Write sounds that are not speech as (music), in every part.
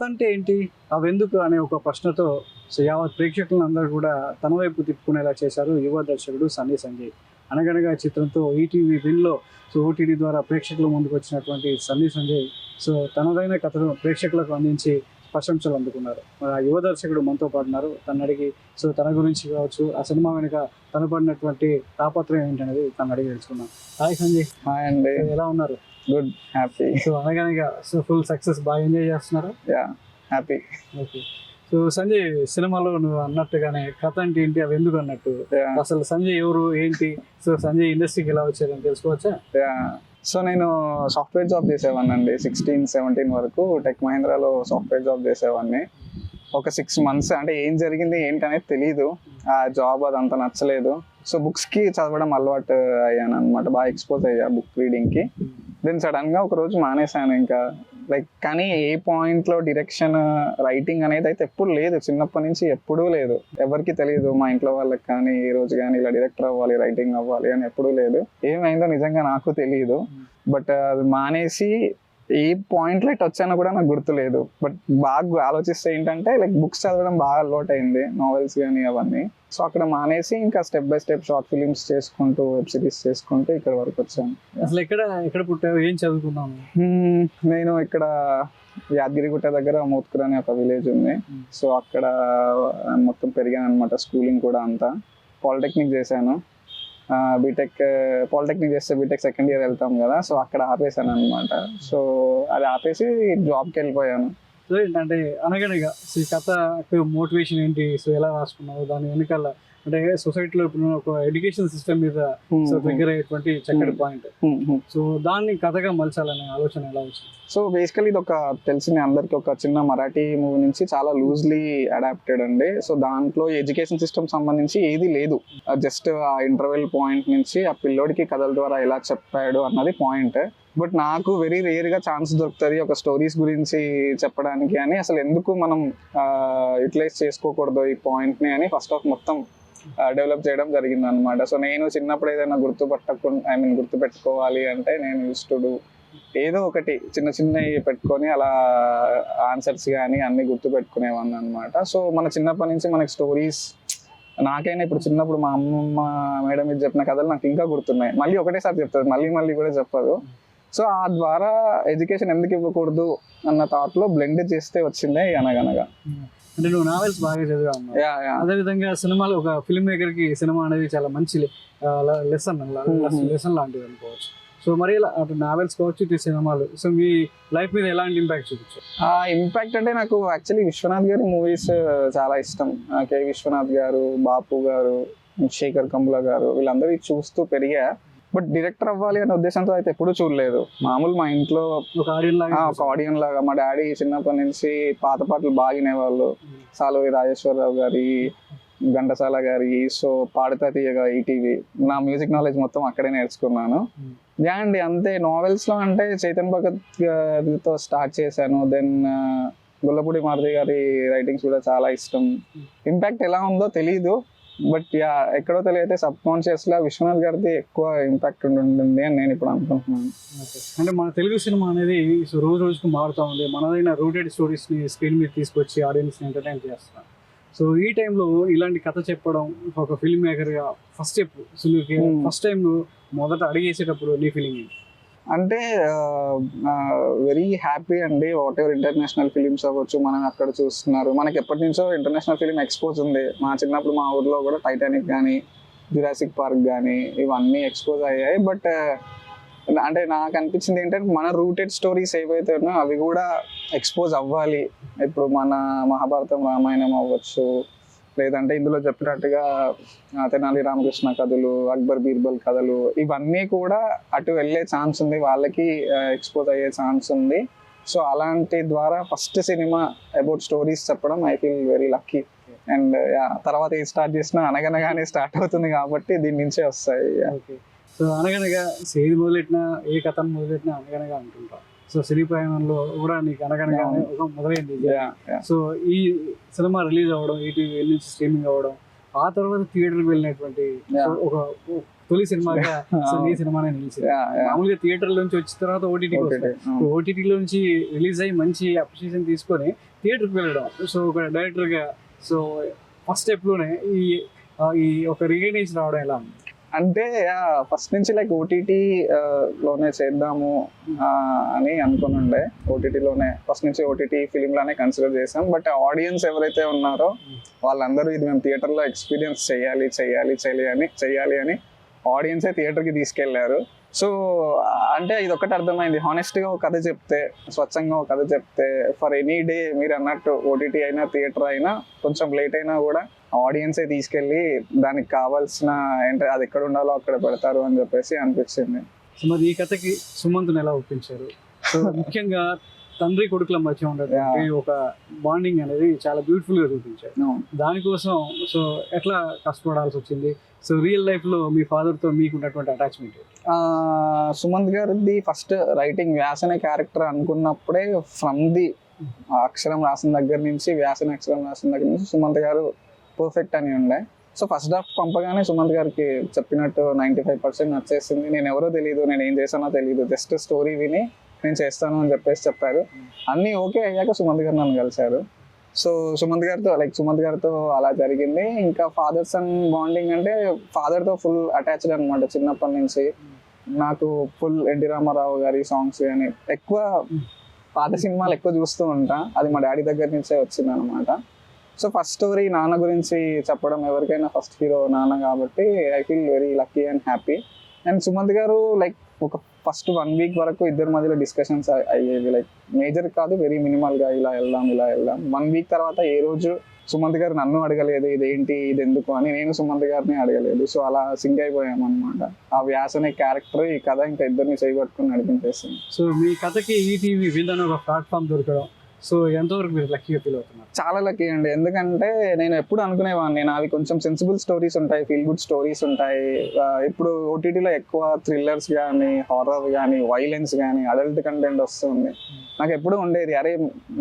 కథ అంటే ఏంటి? అవెందుకు అనే ఒక ప్రశ్నతో సో యావత్ ప్రేక్షకులందరూ కూడా తన వైపు తిప్పుకునేలా చేశారు యువ దర్శకుడు సన్నీ సంజయ్. అనగనగా చిత్రంతో ఈటీవీ విన్లో సో ఓటీటీ ద్వారా ప్రేక్షకుల ముందుకు వచ్చినటువంటి సన్నీ సంజయ్ సో తనదైన కథను ప్రేక్షకులకు అందించి ప్రశంసలు అందుకున్నారు. మరి ఆ యువ దర్శకుడు మనతో పాటున్నారు. తను అడిగి సో తన గురించి కావచ్చు ఆ సినిమా వెనుక తన పడినటువంటి తాపత్రయం ఏంటనేది తను అడిగి తెలుసుకున్నాం హాయ్ సంజయ్. హాయ్ అండి. ఎలా ఉన్నారు? Good happy. So Anaganaga so full success బాగా ఎంజాయ్ చేస్తున్నారు? Ya happy. Okay. So Sanjay సినిమాలో నువ్వు అన్నట్టుగానే కథ అంటే ఏంటి? అవి ఎందుకు అన్నట్టు? అసలు సంజయ్ ఎవరు? ఏంటి? సో సంజయ్ ఇండస్ట్రీకి ఎలా వచ్చారని తెలుసుకోవచ్చా? యా. సో నేను సాఫ్ట్వేర్ జాబ్ చేసేవాన్ని అండి సిక్స్టీన్ సెవెంటీన్ వరకు టెక్ మహీంద్రాలో సాఫ్ట్వేర్ జాబ్ చేసేవాడిని ఒక సిక్స్ మంత్స్ అంటే ఏం జరిగింది ఏంటి అనేది తెలియదు ఆ జాబ్ అదంతా నచ్చలేదు. సో బుక్స్కి చదవడం అలవాటు అయ్యాను అనమాట బాగా ఎక్స్పోజ్ అయ్యా బుక్ రీడింగ్కి. దెన్ సడన్గా ఒక రోజు మానేశాను ఇంకా. లైక్ కానీ ఏ పాయింట్లో డిరెక్షన్ రైటింగ్ అనేది అయితే ఎప్పుడు లేదు. చిన్నప్పటి నుంచి ఎప్పుడూ లేదు. ఎవరికి తెలియదు మా ఇంట్లో వాళ్ళకి కానీ ఈ రోజు కానీ ఇలా డైరెక్టర్ అవ్వాలి రైటింగ్ అవ్వాలి అని ఎప్పుడూ లేదు. ఏమైందో నిజంగా నాకు తెలియదు బట్ అది మానేసి ఏ పాయింట్లో ఇట్ వచ్చానో కూడా నాకు గుర్తులేదు. బట్ బాగా ఆలోచిస్తే ఏంటంటే లైక్ బుక్స్ చదవడం బాగా అలవాటు అయింది నావెల్స్ కానీ అవన్నీ. సో అక్కడ మానేసి ఇంకా step by step short films చేసుకుంటూ వెబ్ సిరీస్ చేసుకుంటూ ఇక్కడ వరకు వచ్చాను. అసలు ఎక్కడ ఎక్కడ పుట్టావు? ఏం చదువుకున్నాను నేను ఇక్కడ యాదగిరిగుట్ట దగ్గర మోత్కూర్ అనే ఒక విలేజ్ ఉంది. సో అక్కడ మొత్తం పెరిగాను అనమాట స్కూలింగ్ కూడా అంతా. పాలిటెక్నిక్ చేశాను. బీటెక్ పాలిటెక్నిక్ చేస్తే బీటెక్ సెకండ్ ఇయర్ వెళ్తాం కదా సో అక్కడ ఆపేసాను అనమాట సో అది ఆపేసి జాబ్కి వెళ్ళిపోయాను. సో ఏంటంటే అనగనగా ఈ కథ మోటివేషన్ ఏంటి సో ఎలా రాసుకున్నావు దాని వెనకాల అంటే సొసైటీలో ఇప్పుడు ఒక ఎడ్యుకేషన్ సిస్టమ్ మీద సో దగ్గర అయ్యేటువంటి చక్కటి Hmm. Point Hmm, hmm. So దాన్ని కథగా మలచాలనే ఆలోచన ఎలా వచ్చింది? సో బేసికలీ ఇది ఒక తెలిసిన అందరికి ఒక చిన్న మరాఠీ మూవీ నుంచి చాలా లూజ్లీ అడాప్టెడ్ అండి. సో దాంట్లో ఎడ్యుకేషన్ సిస్టమ్ సంబంధించి ఏది లేదు. జస్ట్ ఆ ఇంటర్వెల్ పాయింట్ నుంచి ఆ పిల్లోడికి కథల ద్వారా ఎలా చెప్పాడు అన్నది పాయింట్ బట్ నాకు వెరీ రేర్గా ఛాన్స్ దొరుకుతుంది ఒక స్టోరీస్ గురించి చెప్పడానికి అని. అసలు ఎందుకు మనం యూటిలైజ్ చేసుకోకూడదు ఈ పాయింట్ని అని ఫస్ట్ ఆఫ్ మొత్తం డెవలప్ చేయడం జరిగింది అనమాట సో నేను చిన్నప్పుడు ఏదైనా గుర్తుపట్టకుండా ఐ మీన్ గుర్తుపెట్టుకోవాలి అంటే నేను యూస్ టు డూ ఏదో ఒకటి చిన్న చిన్నవి పెట్టుకొని అలా ఆన్సర్స్ కానీ అన్ని గుర్తు పెట్టుకునేవాన్ని అనమాట సో మన చిన్నప్పటి నుంచి మనకి స్టోరీస్ నాకైనా ఇప్పుడు చిన్నప్పుడు మా అమ్మమ్మ మేడం ఇది చెప్పిన కథలు నాకు ఇంకా గుర్తున్నాయి. మళ్ళీ ఒకటేసారి చెప్తుంది మళ్ళీ మళ్ళీ కూడా చెప్పదు సో ఆ ద్వారా ఎడ్యుకేషన్ ఎందుకు ఇవ్వకూడదు అన్న థాట్లో బ్లెండ్ చేస్తే వచ్చిందే అనగనగా. Hmm. అంటే నువ్వు నావెల్స్ బాగా చదివా అన్నావు యా యా. అదే విధంగా సినిమాలో ఒక ఫిల్మ్ మేకర్కి సినిమా అనేది చాలా మంచి లెసన్. లెసన్ లాంటిది అనుకోవచ్చు. సో మరి ఇలా అటు నావెల్స్ కావచ్చు ఇటు సినిమాలు. సో మీ లైఫ్ మీద ఎలాంటి ఇంపాక్ట్ చూపించారు ఆ ఇంపాక్ట్ అంటే నాకు యాక్చువల్లీ విశ్వనాథ్ గారి మూవీస్ చాలా ఇష్టం. కే. విశ్వనాథ్ గారు బాపు గారు శేఖర్ కంబుల గారు వీళ్ళందరూ చూస్తూ పెరిగా బట్ డైరెక్టర్ అవ్వాలి అనే ఉద్దేశంతో అయితే ఎప్పుడూ చూడలేదు. మామూలు మా ఇంట్లో ఒక ఆడియన్ లాగా ఒక ఆడియన్ లాగా. మా డాడీ చిన్నప్పటి నుంచి పాత పాటలు బాగా వినేవాళ్ళు. సాలూరి రాజేశ్వరరావు గారి ఘంటసాల గారి సో పాడుతా తీయగా ఈటీవీ. నా మ్యూజిక్ నాలెడ్జ్ మొత్తం అక్కడే నేర్చుకున్నాను. అండి అంతే. Novels లో అంటే చైతన్ భగత్ గారితో స్టార్ట్ చేశాను. దెన్ గొల్లపూడి మారుతి గారి రైటింగ్స్ కూడా చాలా ఇష్టం. ఇంపాక్ట్ ఎలా ఉందో తెలియదు బట్ యా ఎక్కడో తెలియతే సబ్ కాన్షియస్ లా విశ్వనాథ్ గారిది ఎక్కువ ఇంపాక్ట్ ఉంటుంది అని నేను ఇప్పుడు అనుకుంటున్నాను. అంటే మన తెలుగు సినిమా అనేది రోజు రోజుకు మారుతూ ఉంది. మనదైన రూటెడ్ స్టోరీస్ని స్క్రీన్ మీద తీసుకొచ్చి ఆడియన్స్ని ఎంటర్టైన్ చేస్తాం సో ఈ టైంలో ఇలాంటి కథ చెప్పడం ఒక ఫిల్మ్ మేకర్గా first step Hmm. First time నువ్వు మొదట అడిగేసేటప్పుడు నీ ఫీలింగ్ ఏంటి? అంటే వెరీ హ్యాపీ అండి. వాట్ ఎవర్ ఇంటర్నేషనల్ ఫిలిమ్స్ అవ్వచ్చు మనం అక్కడ చూస్తున్నారు. మనకి ఎప్పటి నుంచో ఇంటర్నేషనల్ ఫిలిం ఎక్స్పోజ్ ఉంది. మా చిన్నప్పుడు మా ఊర్లో కూడా టైటానిక్ కానీ జురాసిక్ పార్క్ కానీ ఇవన్నీ ఎక్స్పోజ్ అయ్యాయి. బట్ అంటే నాకు అనిపించింది ఏంటంటే మన రూటెడ్ స్టోరీస్ ఏవైతే ఉన్నాయో అవి కూడా ఎక్స్పోజ్ అవ్వాలి. ఇప్పుడు మన మహాభారతం రామాయణం అవ్వచ్చు లేదంటే ఇందులో చెప్పినట్టుగా తెనాలి రామకృష్ణ కథలు అక్బర్ బీర్బల్ కథలు ఇవన్నీ కూడా అటు వెళ్ళే ఛాన్స్ ఉంది. వాళ్ళకి ఎక్స్పోజ్ అయ్యే ఛాన్స్ ఉంది. సో అలాంటి ద్వారా ఫస్ట్ సినిమా అబౌట్ స్టోరీస్ చెప్పడం I feel very lucky. And తర్వాత ఏ స్టార్ట్ చేసినా అనగనగానే స్టార్ట్ అవుతుంది కాబట్టి దీని నుంచే వస్తాయి. సో అనగనగా ఏది మొదలెట్టినా ఏ కథను మొదలెట్టినా అనగనగా అంటుంటాం సో సినీ ప్రయాణంలో కూడా నీకు అనగనగానే ఒక మొదలైంది. సో ఈ సినిమా రిలీజ్ అవ్వడం ఈటీవీ నుంచి స్ట్రీమింగ్ అవ్వడం ఆ తర్వాత థియేటర్కి వెళ్ళినటువంటి ఒక తొలి సినిమాగా (laughs) నీ సినిమానే నిలిచింది. మామూలుగా థియేటర్ నుంచి వచ్చిన తర్వాత ఓటీటీకి OTT, వస్తాయి. అవును. ఓటీటీలో నుంచి రిలీజ్ అయ్యి మంచి అప్రిషియేషన్ తీసుకొని థియేటర్కి వెళ్ళడం. సో ఒక డైరెక్టర్గా సో ఫస్ట్ స్టెప్లోనే ఈ ఈ ఒక రికగ్నైజ్ రావడం ఎలా ఉంది? అంటే ఫస్ట్ నుంచి లైక్ ఓటీటీ లోనే చేద్దాము అని అనుకుని ఉండే ఓటీటీలోనే ఫస్ట్ నుంచి ఓటీటీ ఫిలిం లానే కన్సిడర్ చేసాం బట్ ఆడియన్స్ ఎవరైతే ఉన్నారో వాళ్ళందరూ ఇది మేము థియేటర్లో ఎక్స్పీరియన్స్ చేయాలి చేయాలి చేయాలి అని చేయాలి అని ఆడియన్సే థియేటర్కి తీసుకెళ్ళారు. సో అంటే ఇది ఒకటి అర్థమైంది హానెస్ట్గా ఒక కథ చెప్తే స్వచ్ఛంగా ఒక కథ చెప్తే ఫర్ ఎనీ డే మీరు అన్నట్టు ఓటీటీ అయినా థియేటర్ అయినా కొంచెం లేట్ అయినా కూడా ఆడియన్సే తీసుకెళ్ళి దానికి కావాల్సిన ఏంటంటే అది ఎక్కడ ఉండాలో అక్కడ పెడతారు అని చెప్పేసి అనిపించింది. సో మరి ఈ కథకి సుమంత్ని ఎలా ఒప్పించారు? సో ముఖ్యంగా తండ్రి కొడుకుల మధ్య ఉండేటువంటి ఒక బాండింగ్ అనేది చాలా బ్యూటిఫుల్గా చూపించారు దానికోసం సో ఎట్లా కష్టపడాల్సి వచ్చింది? సో రియల్ లైఫ్లో మీ ఫాదర్తో మీకు ఉన్నటువంటి అటాచ్మెంట్ సుమంత్ గారిది ఫస్ట్ రైటింగ్ వ్యాసన క్యారెక్టర్ అనుకున్నప్పుడే ఫ్రమ్ ది అక్షరం రాసిన దగ్గర నుంచి వ్యాసన అక్షరం రాసిన దగ్గర నుంచి సుమంత్ గారు పర్ఫెక్ట్ అని ఉండే. సో ఫస్ట్ డ్రాఫ్ట్ పంపగానే సుమంత్ గారికి చెప్పినట్టు నైంటీ ఫైవ్ పర్సెంట్ నచ్చేసింది. నేను ఎవరో తెలియదు నేను ఏం చేశానో తెలియదు జస్ట్ స్టోరీ విని నేను చేస్తాను అని చెప్పేసి చెప్పారు. అన్నీ ఓకే అయ్యాక సుమంత్ గారు నన్ను కలిశారు. సో సుమంత్ గారితో లైక్ సుమంత్ గారితో అలా జరిగింది. ఇంకా ఫాదర్ సన్ బాండింగ్ అంటే ఫాదర్తో ఫుల్ అటాచ్డ్ అనమాట చిన్నప్పటి నుంచి. నాకు ఫుల్ ఎన్టీ రామారావు గారి సాంగ్స్ కానీ ఎక్కువ పాత సినిమాలు ఎక్కువ చూస్తూ ఉంటా. అది మా డాడీ దగ్గర నుంచే వచ్చింది అనమాట సో ఫస్ట్ స్టోరీ నాన్న గురించి చెప్పడం ఎవరికైనా ఫస్ట్ హీరో నాన్న కాబట్టి I feel very lucky and happy and Sumanth గారు లైక్ ఒక ఫస్ట్ వన్ వీక్ వరకు ఇద్దరి మధ్యలో డిస్కషన్స్ అయ్యేవి లైక్ మేజర్ కాదు వెరీ మినిమల్గా ఇలా వెళ్దాం ఇలా వెళ్దాం. వన్ వీక్ తర్వాత ఏ రోజు సుమంత్ గారు నన్ను అడగలేదు ఇదేంటి ఇది ఎందుకు అని నేను సుమంత్ గారిని అడగలేదు. సో అలా సింక్ అయిపోయాం అనమాట ఆ వ్యాస అనే క్యారెక్టర్ ఈ కథ ఇంకా ఇద్దరిని చేయబట్టుకుని నడిపించేసింది. సో మీ కథకి ఈటీవీ విన్ ఒక ప్లాట్ఫామ్ దొరకడం. సో ఎంతవరకు మీరు లక్కీగా ఫీల్ అవుతున్నారు? చాలా లక్కీ అండి. ఎందుకంటే నేను ఎప్పుడు అనుకునేవాడిని. నావి కొంచెం సెన్సిబుల్ స్టోరీస్ ఉంటాయి ఫీల్ గుడ్ స్టోరీస్ ఉంటాయి. ఇప్పుడు ఓటీటీలో ఎక్కువ థ్రిల్లర్స్ కానీ హారర్ కానీ వైలెన్స్ కానీ అడల్ట్ కంటెంట్ వస్తుంది. నాకు ఎప్పుడు ఉండేది. అరే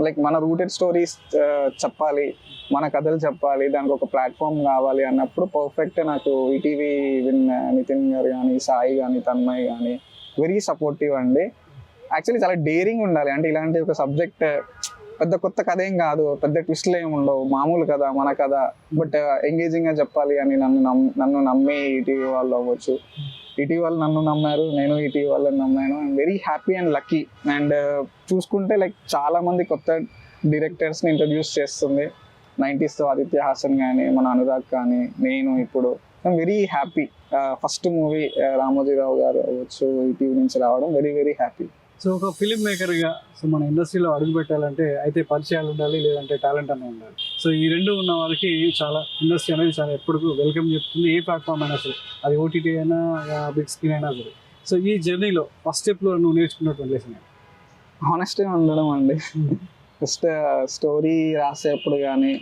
లైక్ మన రూటెడ్ స్టోరీస్ చెప్పాలి. మన కథలు చెప్పాలి. దానికి ఒక ప్లాట్ఫామ్ కావాలి అన్నప్పుడు పర్ఫెక్ట్ నాకు ఈటీవీ విన్ నితిన్ గారు కానీ సాయి కానీ తన్మయ్ కానీ వెరీ సపోర్టివ్ అండి. యాక్చువల్లీ చాలా డేరింగ్ ఉండాలి. అంటే ఇలాంటి ఒక సబ్జెక్ట్ పెద్ద కొత్త కథ ఏం కాదు. పెద్ద ట్విస్ట్లు ఏమి ఉండవు. మామూలు కథ మన కథ. బట్ ఎంగేజింగ్ uh, గా చెప్పాలి అని నన్ను నమ్ నన్ను నమ్మి ఈటీవీ వాళ్ళు అవ్వచ్చు. ఇటీవల నన్ను నమ్మారు. నేను ఇటీవల నమ్మాను. I'm very happy and lucky and చూసుకుంటే లైక్ చాలా మంది కొత్త డైరెక్టర్స్ని ఇంట్రడ్యూస్ చేస్తుంది. 90s తో ఆదిత్య హాసన్ కానీ మన అనురాగ్ కానీ నేను ఇప్పుడు. I'm very happy first movie Ramojirao గారు అవ్వచ్చు ఈటీవీ నుంచి రావడం వెరీ వెరీ హ్యాపీ సో ఒక ఫిలిం మేకర్గా సో మన ఇండస్ట్రీలో అడుగు పెట్టాలంటే అయితే పరిచయాలు ఉండాలి లేదంటే టాలెంట్ అనేది ఉండాలి. సో ఈ రెండు ఉన్న వాళ్ళకి చాలా ఇండస్ట్రీ అనేది చాలా ఎప్పటికూ వెల్కమ్ చెప్తుంది ఏ ప్లాట్ఫామ్ అయినా సరే. అది ఓటీటీ అయినా బిగ్ స్క్రీన్ అయినా సరే. సో ఈ జర్నీలో ఫస్ట్ స్టెప్లో నువ్వు నేర్చుకున్నటువంటి లెసన్ హానెస్టీ ఉండడం అండి. జస్ట్ స్టోరీ రాసేప్పుడు కానీ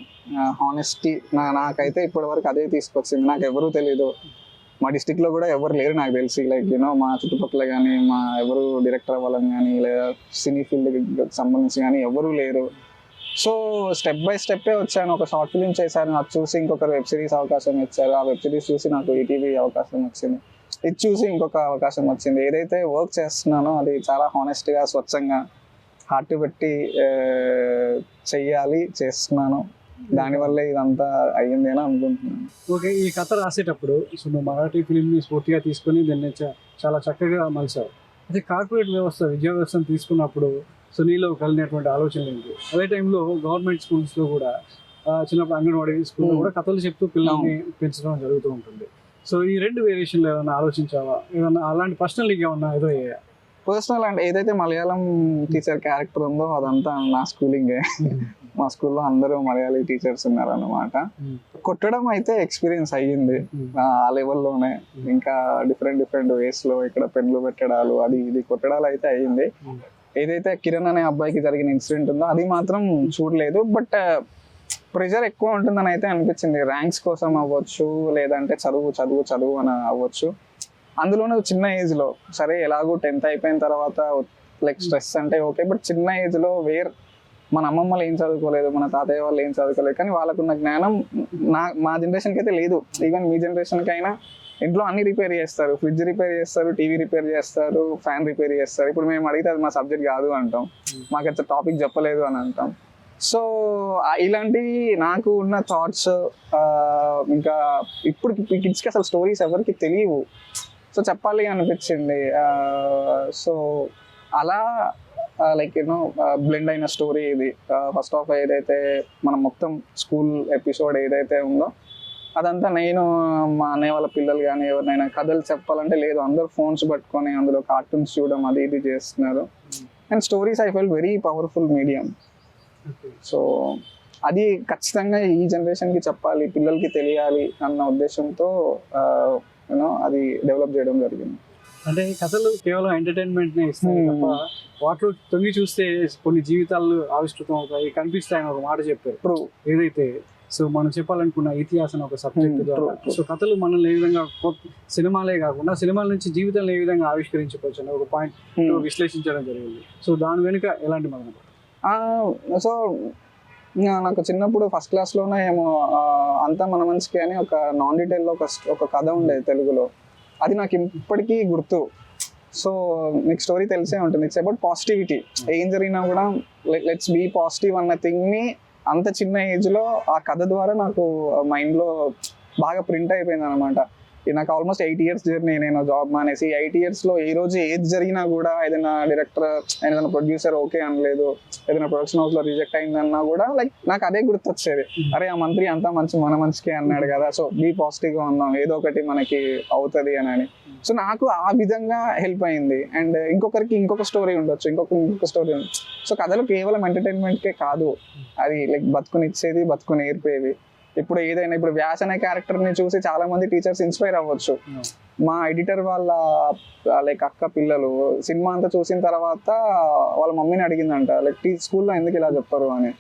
హానెస్టీ నా నాకైతే ఇప్పటి వరకు అదే తీసుకొచ్చింది. నాకు ఎవరూ తెలియదు మా డిస్టిక్లో కూడా ఎవరు లేరు నాకు తెలిసి. లైక్ యూనో మా చుట్టుపక్కల కానీ మా ఎవరు డైరెక్టర్ అవ్వాలని కానీ లేదా సినీ ఫీల్డ్ సంబంధించి కానీ ఎవరు లేరు. సో స్టెప్ బై స్టెప్పే వచ్చాను. ఒక షార్ట్ ఫిలిం చేశాను అది చూసి ఇంకొక వెబ్ సిరీస్ అవకాశం ఇచ్చారు. ఆ వెబ్ సిరీస్ చూసి నాకు ఈటీవీ అవకాశం వచ్చింది. ఇది చూసి ఇంకొక అవకాశం వచ్చింది. ఏదైతే వర్క్ చేస్తున్నానో అది చాలా హానెస్ట్గా స్వచ్ఛంగా హార్ట్ పెట్టి చెయ్యాలి చేస్తున్నాను. దానివల్లే ఇదంతా అయ్యింది అని అనుకుంటున్నాను. ఓకే ఈ కథ రాసేటప్పుడు సో నువ్వు మరాఠీ ఫిలింని స్ఫూర్తిగా తీసుకొని దాన్ని చాలా చక్కగా మలిచావు. అయితే కార్పొరేట్ వ్యవస్థ విద్యా వ్యవస్థను తీసుకున్నప్పుడు సో నీలో కలిగినటువంటి ఆలోచనలు ఏంటి అదే టైంలో గవర్నమెంట్ స్కూల్స్లో కూడా చిన్నప్పుడు అంగన్వాడీ స్కూల్లో. కూడా కథలు చెప్తూ పిల్లల్ని పెంచడం జరుగుతూ ఉంటుంది సో ఈ రెండు వేరియేషన్లు ఏమైనా ఆలోచించావా ఏమన్నా అలాంటి పర్సనల్ ఏమన్నా ఏదో? పర్సనల్ అంటే ఏదైతే మలయాళం టీచర్ క్యారెక్టర్ ఉందో అదంతా నా స్కూలింగే మా స్కూల్లో అందరూ మలయాళీ టీచర్స్ ఉన్నారన్నమాట. Hmm. కొట్టడం అయితే ఎక్స్పీరియన్స్ అయ్యింది. Hmm. ఆ లెవెల్లోనే ఇంకా డిఫరెంట్ డిఫరెంట్ వేస్లో ఇక్కడ పెన్లు పెట్టడాలు అది ఇది కొట్టడాలు అయితే అయ్యింది. Hmm. ఏదైతే కిరణ్ అనే అబ్బాయికి జరిగిన ఇన్సిడెంట్ ఉందో అది మాత్రం చూడలేదు. బట్ ప్రెషర్ ఎక్కువ ఉంటుందని అయితే అనిపించింది. ర్యాంక్స్ కోసం అవ్వచ్చు లేదంటే చదువు చదువు చదువు అని అవ్వచ్చు. అందులోనే చిన్న ఏజ్లో సరే ఎలాగో టెన్త్ అయిపోయిన తర్వాత లైక్ స్ట్రెస్ అంటే ఓకే బట్ చిన్న ఏజ్లో వేర్ మన అమ్మమ్మలు ఏం చదువుకోలేదు మన తాతయ్య వాళ్ళు ఏం చదువుకోలేదు కానీ వాళ్ళకున్న జ్ఞానం నా మా జనరేషన్కి అయితే లేదు. ఈవెన్ మీ జనరేషన్కి అయినా ఇంట్లో అన్ని రిపేర్ చేస్తారు. ఫ్రిడ్జ్ రిపేర్ చేస్తారు టీవీ రిపేర్ చేస్తారు ఫ్యాన్ రిపేర్ చేస్తారు. ఇప్పుడు మేము అడిగితే అది మా సబ్జెక్ట్ కాదు అంటాం. మాకు అయితే టాపిక్ చెప్పలేదు అని అంటాం. సో ఇలాంటివి నాకు ఉన్న థాట్స్ ఇంకా ఇప్పుడు కిడ్స్కి అసలు స్టోరీస్ ఎవరికి తెలియవు. సో చెప్పాలి అనిపించింది. సో అలా లైక్ యూనో బ్లెండ్ అయిన స్టోరీ ఇది. ఫస్ట్ ఆఫ్ ఏదైతే మనం మొత్తం స్కూల్ ఎపిసోడ్ ఏదైతే ఉందో అదంతా నేను మా అన్నయ్య వాళ్ళ పిల్లలు కానీ ఎవరినైనా కథలు చెప్పాలంటే లేదు. అందరూ ఫోన్స్ పట్టుకొని అందులో కార్టూన్స్ చూడడం అది ఇది చేస్తున్నారు. And stories I fell very powerful medium so అది ఖచ్చితంగా ఈ జనరేషన్కి చెప్పాలి పిల్లలకి తెలియాలి అన్న ఉద్దేశంతో యూనో అది డెవలప్ చేయడం జరిగింది. అంటే కథలు కేవలం ఎంటర్టైన్మెంట్ నే ఇస్తాయి Hmm. తప్ప వాటిలో తొంగి చూస్తే కొన్ని జీవితాలు ఆవిష్కృతం అవుతాయి కనిపిస్తాయని ఒక మాట చెప్పారు. ట్రూ ఏదైతే సో మనం చెప్పాలనుకున్న ఇతిహాసం ఒక సబ్జెక్ట్ Hmm, ద్వారా. సో కథలు మనల్ని ఏ విధంగా సినిమాలే కాకుండా సినిమాల నుంచి జీవితాలను ఏ విధంగా ఆవిష్కరించుకోవచ్చు అనే ఒక పాయింట్ విశ్లేషించడం జరిగింది. సో దాని వెనుక ఎలాంటి మదన సో నాకు చిన్నప్పుడు ఫస్ట్ క్లాస్లోనే ఏమో అంతా మన మనిషికి అని ఒక నాన్ డీటెయిల్లో ఒక ఒక కథ ఉండేది తెలుగులో. అది నాకు ఇప్పటికీ గుర్తు. సో మీకు స్టోరీ తెలిసే ఉంటుంది. ఇట్స్ అబౌట్ పాజిటివిటీ ఏం జరిగినా కూడా లెట్స్ బీ పాజిటివ్ అన్న థింగ్ని అంత చిన్న ఏజ్లో ఆ కథ ద్వారా నాకు మైండ్లో బాగా ప్రింట్ అయిపోయింది అనమాట నాకు ఆల్మోస్ట్ ఎయిట్ ఇయర్స్ జర్నీ నేను జాబ్ మానేసి ఎయిట్ ఇయర్స్లో ఏ రోజు ఏది జరిగినా కూడా ఏదైనా డైరెక్టర్ ఏదైనా ప్రొడ్యూసర్ ఓకే అనలేదు ఏదైనా ప్రొడక్షన్ హౌస్లో రిజెక్ట్ అయిందన్నా కూడా లైక్ నాకు అదే గుర్తొచ్చేది. అరే ఆ మంత్రి అంతా మంచి మన మంచికే అన్నాడు కదా సో బీ పాజిటివ్గా ఉందాం ఏదో ఒకటి మనకి అవుతుంది అని అని. సో నాకు ఆ విధంగా హెల్ప్ అయింది. అండ్ ఇంకొకరికి ఇంకొక స్టోరీ ఉండొచ్చు ఇంకొక ఇంకొక స్టోరీ సో కథలు కేవలం ఎంటర్టైన్మెంట్కే కాదు. అది లైక్ బతుకునిచ్చేది బతుకు నేర్పేది. ఇప్పుడు ఏదైనా ఇప్పుడు వ్యాస్ అనే క్యారెక్టర్ని చూసి చాలా మంది టీచర్స్ ఇన్స్పైర్ అవ్వచ్చు. మా ఎడిటర్ వాళ్ళ లైక్ అక్క పిల్లలు సినిమా అంతా చూసిన తర్వాత వాళ్ళ మమ్మీని అడిగిందంట లైక్ టీ స్కూల్లో ఎందుకు ఇలా చెప్పరు అని.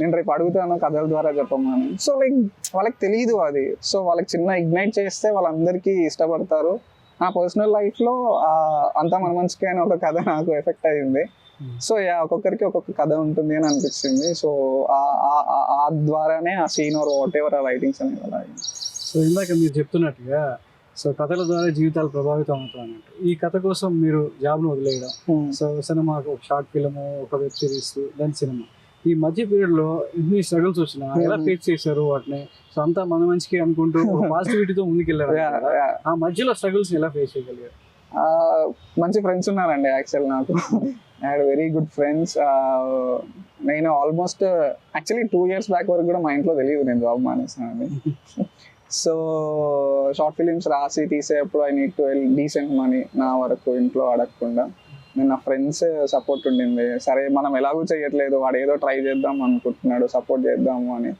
నేను రేపు అడుగుతాను కథల ద్వారా చెప్పమని. సో లైక్ వాళ్ళకి తెలియదు అది. సో వాళ్ళకి చిన్న ఇగ్నైట్ చేస్తే వాళ్ళందరికీ ఇష్టపడతారు. నా పర్సనల్ లైఫ్లో అంతా మన అని ఒక కథ నాకు ఎఫెక్ట్ అయ్యింది. సో యా ఒక్కొక్కరికి ఒక్కొక్క కథ ఉంటుంది అని అనిపించింది సో ఆ- ద్వారానే ఆ సీన్ ఆర్ వాట్ ఎవర్ ఆ రైటింగ్స్ అనేవి అలా. సో ఇందాక మీరు చెప్తున్నట్టుగా సో కథల ద్వారా జీవితాలు ప్రభావితం అవుతాయి అన్నట్టు ఈ కథ కోసం మీరు జాబ్ను వదిలేయడం సో సినిమాకు ఒక షార్ట్ ఫిల్మ్ ఒక వెబ్ సిరీస్ దాని సినిమా ఈ మధ్య పీరియడ్లో ఎన్ని స్ట్రగుల్స్ వచ్చినా ఎలా Mhm. ఫేస్ చేశారు వాటిని? సో అంతా మన మంచికి అనుకుంటూ పాజిటివిటీతో ముందుకెళ్ళారు. ఆ మధ్యలో స్ట్రగుల్స్ ఎలా ఫేస్ చేయగలిగారు? మంచి ఫ్రెండ్స్ ఉన్నారండి యాక్చువల్ నాకు. I had very good friends నేను almost actually two years back వరకు కూడా మా ఇంట్లో తెలియదు నేను జాబ్ మానేసానని. సో షార్ట్ ఫిలిమ్స్ రాసి తీసేటప్పుడు I need to well decent money నా వరకు ఇంట్లో అడగకుండా. నేను నా ఫ్రెండ్స్ సపోర్ట్ ఉండింది. సరే మనం ఎలాగూ చేయట్లేదు వాడు ఏదో ట్రై చేద్దాం అనుకుంటున్నాడు సపోర్ట్ చేద్దాము అని.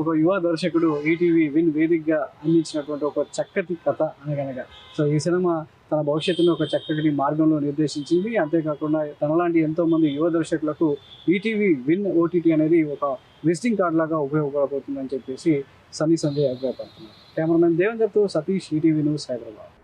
ఒక యువ దర్శకుడు ఈటీవీ విన్ వేదికగా అందించినటువంటి ఒక చక్కటి కథ అనగనగా. సో ఈ సినిమా తన భవిష్యత్తును ఒక చక్కటి మార్గంలో నిర్దేశించింది. అంతేకాకుండా తనలాంటి ఎంతో మంది యువ దర్శకులకు ఈటీవీ విన్ ఓటీటీ అనేది ఒక విజిటింగ్ కార్డ్ లాగా ఉపయోగపడబోతుందని చెప్పేసి సన్నీ సంజయ్ అభిప్రాయపడుతున్నారు. కెమెరామెన్ దేవేందర్తో సతీష్ ఈటీవీ న్యూస్ హైదరాబాద్.